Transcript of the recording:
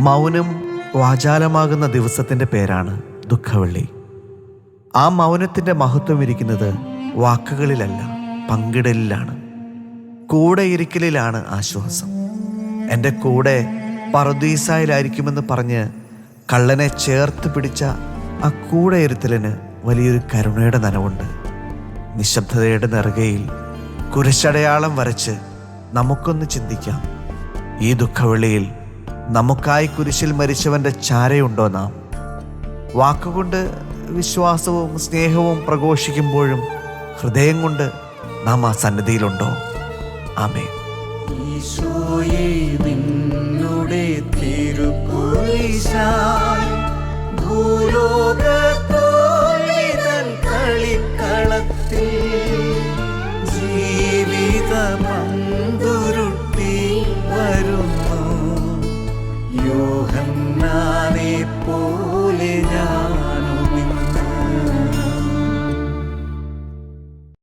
മൗനം വാചാലമാകുന്ന ദിവസത്തിന്റെ പേരാണ് ദുഃഖവെള്ളി. ആ മൗനത്തിന്റെ മഹത്വം ഇരിക്കുന്നത് വാക്കുകളിലല്ല പങ്കിടലിലാണ്. കൂടെ ഇരിക്കലിലാണ് ആശ്വാസം. എന്റെ കൂടെ പറുദീസായിലായിരിക്കുമെന്ന് പറഞ്ഞ് കള്ളനെ ചേർത്ത് പിടിച്ച ആ കൂടെ ഇരുത്തലിന് വലിയൊരു കരുണയുടെ നനവുണ്ട്. നിശബ്ദതയുടെ നെറുകയിൽ കുരിശടയാളം വരച്ച് നമുക്കൊന്ന് ചിന്തിക്കാം. ഈ ദുഃഖവെള്ളിയിൽ നമുക്കായി കുരിശിൽ മരിച്ചവന്റെ ചാരയുണ്ടോ നാം? വാക്കുകൊണ്ട് വിശ്വാസവും സ്നേഹവും പ്രഘോഷിക്കുമ്പോഴും ഹൃദയം കൊണ്ട് നാം ആ സന്നിധിയിലുണ്ടോ? ആമേ ഈശോയെ നിന്നുടെ തിരുക്കുരിശാൽ